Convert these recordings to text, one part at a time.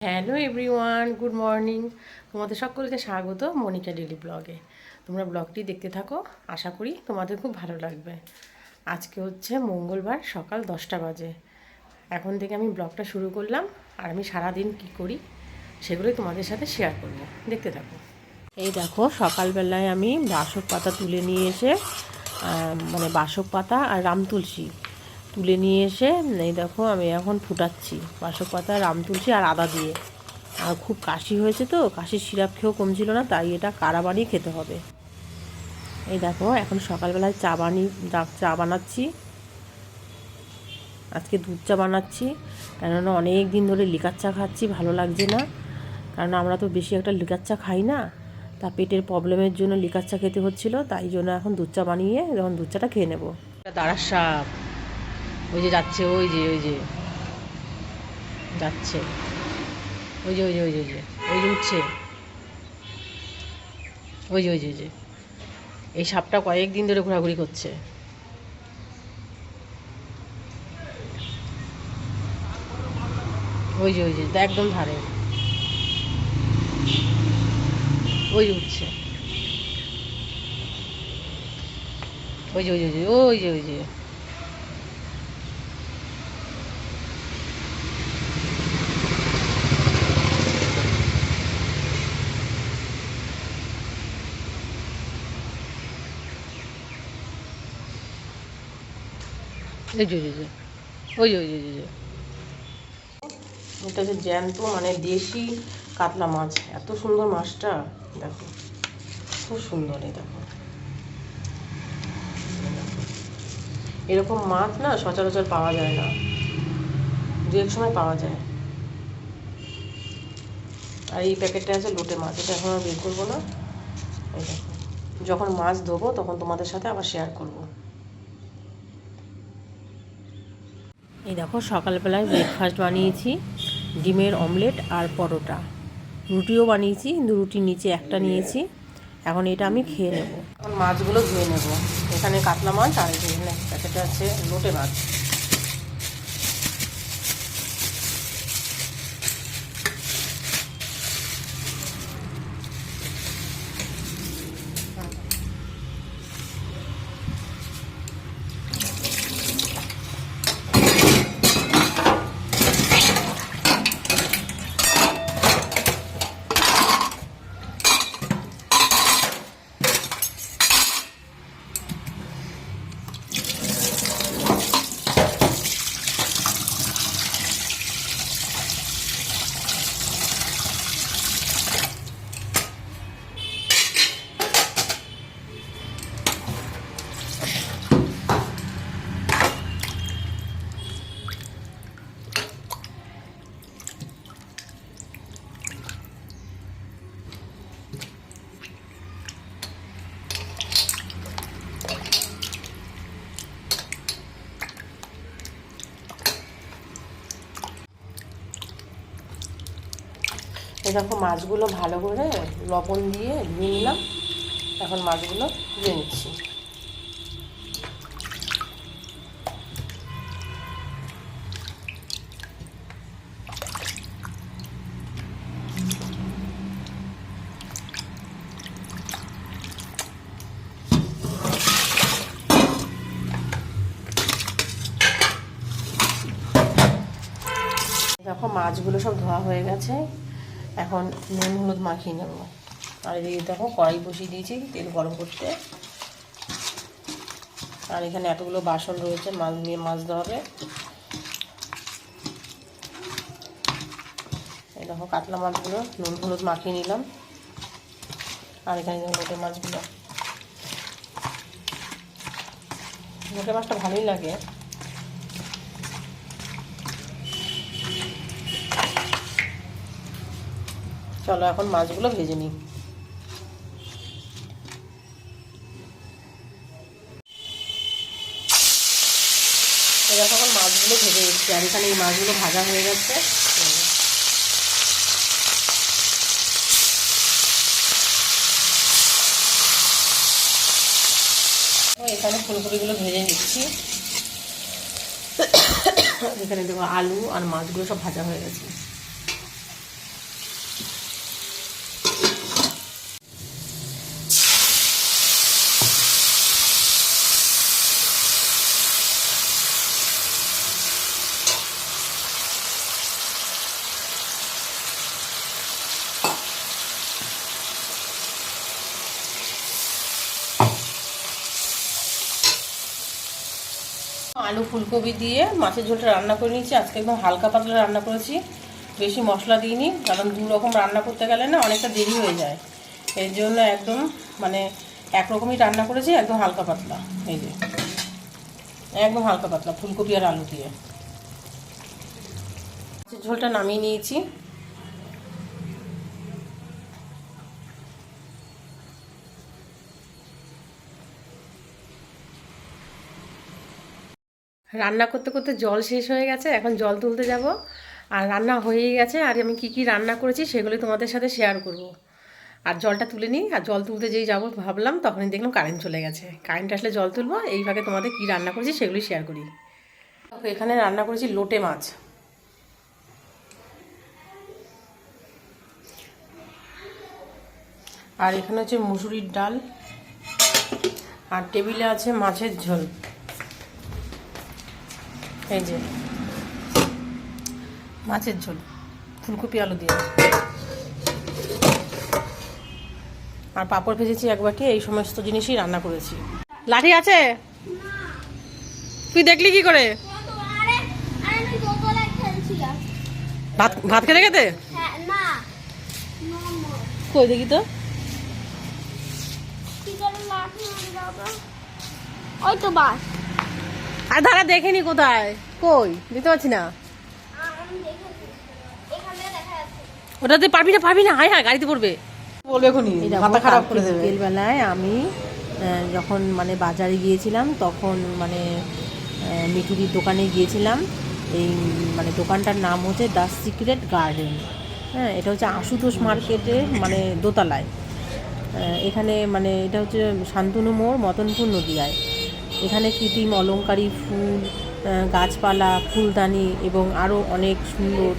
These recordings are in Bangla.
হ্যালো এভরিওয়ান গুড মর্নিং তোমাদের সকলকে স্বাগত মনিকা ডেলি ব্লগে। তোমরা ব্লগটি দেখতে থাকো, আশা করি তোমাদের খুব ভালো লাগবে। আজকে হচ্ছে মঙ্গলবার, সকাল দশটা বাজে। এখন থেকে আমি ব্লগটা শুরু করলাম আর আমি সারাদিন কি করি সেগুলোই তোমাদের সাথে শেয়ার করব। দেখতে থাকো। এই দেখো, সকালবেলায় আমি বাসক পাতা তুলে নিয়ে এসে মানে বাসক পাতা আর রাম তুলসী তুলে নিয়ে এসে, এই দেখো আমি এখন ফুটাচ্ছি। বাসক পাতা, রাম তুলসী আর আদা দিয়ে। আর খুব কাশি হয়েছে তো, কাশির সিরাপ খেয়েও কমছিল না, তাই এটা কারা বানিয়ে খেতে হবে? এই দেখো, এখন সকালবেলায় চা বানিয়ে চা বানাচ্ছি। আজকে দুধ চা বানাচ্ছি। কেননা অনেক দিন ধরে লিকার চা খাচ্ছি, ভালো লাগছে না। কারণ আমরা তো বেশি একটা লিকার চা খাই না। তা পেটের প্রবলেমের জন্য লিকার চা খেতে হচ্ছিল, তাই জন্য এখন দুধ চা বানিয়ে যখন দুধ চাটা খেয়ে নেব। দাঁড়া সাপ ওই যে যাচ্ছে ওই যে ওই যে যাচ্ছে ওই যে ওই যে ওই যে ওই যে ওই যে উঠছে ওই যে ওই যে ওই যে এই সাপটা কয়েকদিন ধরে ঘোরাঘুরি করছে ওই যে ওই যে একদম ধারে ওই যে উঠছে ওই যে ওই যে ওই যে ওই যে জ্যান্ত মানে দেশি কাতলা মাছ। এত সুন্দর মাছটা, দেখো। খুব সুন্দর এই দেখো। এরকম মাছ না সচরাচর পাওয়া যায় না। দু এক সময় পাওয়া যায়। আর এই প্যাকেটটা আছে লোটে মাছ, এটা এখন আর বের করব না। যখন মাছ ধোবো, তখন তোমাদের সাথে আবার শেয়ার করব। এই দেখো, সকালবেলায় ব্রেকফাস্ট বানিয়েছি, ডিমের অমলেট আর পরোটা। রুটিও বানিয়েছি, কিন্তু রুটির নিচে একটা নিয়েছি। এখন এটা আমি খেয়ে নেব। এখন মাছগুলো ধুয়ে নেব। এখানে কাতলা মাছ আর এখানে প্যাকেটে আছে লোটে মাছ। দেখো মাছগুলো ভালো করে লবণ দিয়ে ধুয়ে নিলাম। এখন মাছগুলো ধুয়ে নিচ্ছি। মাছগুলো সব ধোয়া হয়ে গেছে। এখন নুন হলুদ মাখিয়ে নেব। আর এদিকে দেখো কড়াই বসিয়ে দিয়েছি তেল গরম করতে। আর এখানে এতগুলো বাসন রয়েছে মাছ নিয়ে মাছ দেওয়া হবে। এই দেখো কাতলা মাছগুলো, নুন হলুদ মাখিয়ে নিলাম। আর এখানে লোটে মাছগুলো। লোটে মাছটা ভালোই লাগে। চলো এখন মাছগুলো ভেজে নিই। এখন মাছগুলো ভেজে নিচ্ছি, আর এখানে এই মাছগুলো ভাজা হয়ে গেছে। এখানে ফুলকপিগুলো ভেজে নিচ্ছি। এখানে দেখো আলু আর মাছগুলো সব ভাজা হয়ে গেছে। আলু ফুলকপি দিয়ে মাছের ঝোলটা রান্না করে নিয়েছি। আজকে একদম হালকা পাতলা রান্না করেছি। বেশি মশলা দিইনি, কারণ দু রকম রান্না করতে গেলে না অনেকটা দেরি হয়ে যায়। এর জন্য একদম মানে একরকমই রান্না করেছি, একদম হালকা পাতলা। এই যে, একদম হালকা পাতলা ফুলকপি আর আলু দিয়ে। মাছের ঝোলটা নামিয়ে নিয়েছি। রান্না করতে করতে জল শেষ হয়ে গেছে, এখন জল তুলতে যাব। আর রান্না হয়েই গেছে, আর আমি কি কি রান্না করেছি সেগুলি তোমাদের সাথে শেয়ার করব। আর জলটা তুলে নিই, আর জল তুলতে যেই যাব ভাবলাম, তখনই দেখলাম কারেন্ট চলে গেছে। কারেন্ট আসলে জল তুলবো এইভাবে তোমাদের কি রান্না করেছি সেগুলি শেয়ার করি। এখানে রান্না করেছি লোটে মাছ। আর এখানে হচ্ছে মুসুরির ডাল। আর টেবিলে আছে মাছের ঝোল। এই যে। মাছের ঝোল। ফুলকপি, আলু দিয়ে। আর পাঁপড় ভেজেছি এক বাটি, এই সমস্ত জিনিসই রান্না করেছি। লাঠি আছে? তুই দেখলি কি করে? ভাত ভাত খেতে খেতে? কই দেখি তো। ওই তো বাস। আর ধারা দেখেনি কোথায়? কই? দিতে পারছি না। আমি দেখেছি এখানে ওটা তুই পারবি না পারবি না। হায় হায় গাড়িতে পড়বে। বলবে এখনই মাথা খারাপ করে দেবে। বিকেলবেলায় আমি যখন মানে বাজারে গিয়েছিলাম তখন মানে মিঠুরির দোকানে গিয়েছিলাম। এই মানে দোকানটার নাম হচ্ছে দ্য সিক্রেট গার্ডেন। হ্যাঁ এটা হচ্ছে আশুতোষ মার্কেটে মানে দোতলায়। এখানে মানে এটা হচ্ছে শান্তনু মোড় মতনপুর নদিয়ায়। এখানে কৃত্রিম অলংকারী ফুল গাছপালা, ফুলদানি এবং আরও অনেক সুন্দর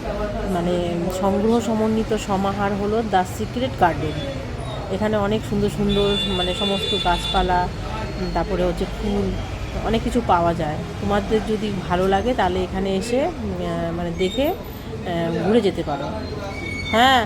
মানে সংগ্রহ সমন্বিত সমাহার হলো দ্য সিক্রেট গার্ডেন। এখানে অনেক সুন্দর সুন্দর মানে সমস্ত গাছপালা তারপরে হচ্ছে ফুল, অনেক কিছু পাওয়া যায়। তোমাদের যদি ভালো লাগে তাহলে এখানে এসে মানে দেখে ঘুরে যেতে পারো। হ্যাঁ।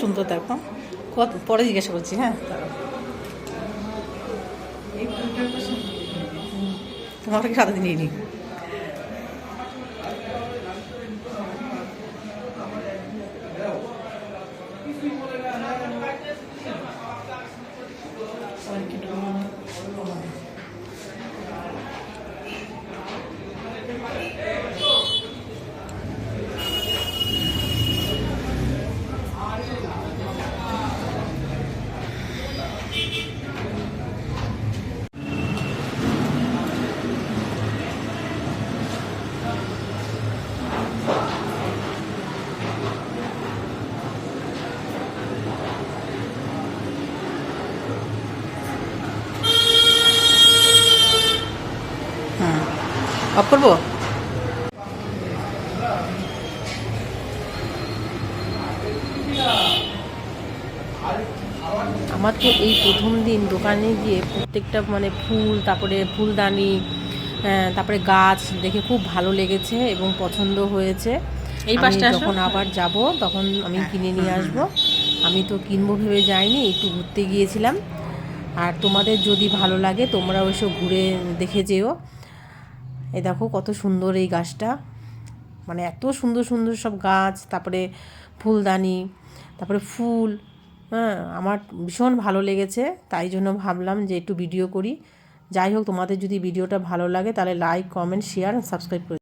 সুন্দর দেখো। কত পরে জিজ্ঞাসা করছি হ্যাঁ? তোমার সাথে নিয়ে নিই হুম করব? আমার তো এই প্রথম দিন দোকানে গিয়ে প্রত্যেকটা মানে ফুল তারপরে ফুলদানি আহ, তারপরে গাছ দেখে খুব ভালো লেগেছে এবং পছন্দ হয়েছে। এই পাশটা যখন আবার যাব তখন আমি কিনে নিয়ে আসব। আমি তো কিনবো ভেবে যাইনি একটু ঘুরতে গিয়েছিলাম। আর তোমাদের যদি ভালো লাগে তোমরাও এসে ঘুরে দেখে যেও। এই দেখো কত সুন্দর এই গাছটা। মানে এত সুন্দর সুন্দর সব গাছ, তারপরে ফুলদানি, তারপরে ফুল হ্যাঁ আমার ভীষণ ভালো লেগেছে। তাই জন্য ভাবলাম যে একটু ভিডিও করি। যাই হোক, তোমাদের যদি ভিডিওটা ভালো লাগে, তাহলে লাইক কমেন্ট শেয়ার সাবস্ক্রাইব করে